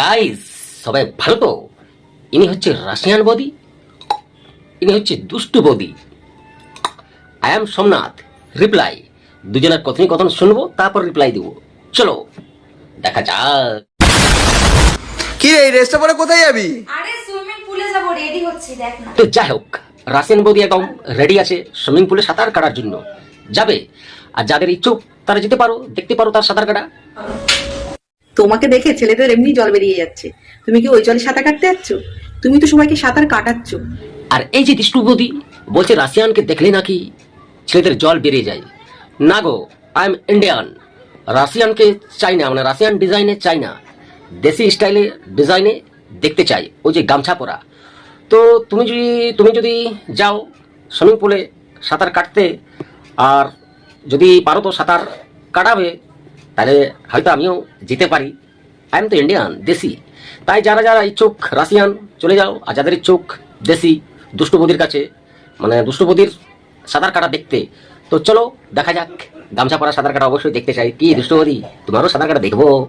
Guys সবাই ভালো তো? ইনি হচ্ছে রাশিয়ান বদি ইনি হচ্ছে দুষ্টু Bodi. I am Somnath reply দুজনের কথনই কথন শুনব তারপর রিপ্লাই দেবো। চলো দেখা যাক। কি রে এই রেস্টটা পরে কোথায় যাবি? আরে সুইমিং পুলে যাব রেডি হচ্ছি দেখ না। তো যাই হোক রাশিয়ান বৌদি একদম রেডি আছে সুইমিং পুলে সাঁতার কাটার জন্য। যাবে আর যাদের ইচ্ছুক তারা যেতে পারো দেখতে পারো তার সাঁতার কাটা। তোমাকে দেখে ছেলেদের এমনি জল বেরিয়ে যাচ্ছে। তুমি কি ওই জলে সাঁতার কাটতে যাচ্ছ? তুমি তো সবাইকে সাঁতার কাটাচ্ছ। আর এই যে দুষ্টু বলছে রাশিয়ানকে দেখলে নাকি ছেলেদের জল বেরিয়ে যায়। না গো আই এম ইন্ডিয়ান রাশিয়ানকে চাই না মানে রাশিয়ান ডিজাইনে চাই না। দেশি স্টাইলে, ডিজাইনে দেখতে চাই, ওই যে গামছা পরা। তো তুমি যদি তুমি যদি যাও সুইমিং পুলে সাঁতার কাটতে, আর যদি পারো তো সাঁতার কাটাবে তাহলে হয়তো আমিও যেতে পারি। আই এম তো ইন্ডিয়ান দেশি। তাই যারা যারা ইচ্ছুক রাশিয়ান, চলে যাও। আর যাদের ইচ্ছুক দেশি দুষ্টবদির কাছে মানে দুষ্টবদির সাঁতার কাটা দেখতে। তো চলো, দেখা যাক। গামছা পরা সাঁতার কাটা অবশ্যই দেখতে চাই। কি দুষ্টবদি তোমারও সাঁতার কাটা দেখব।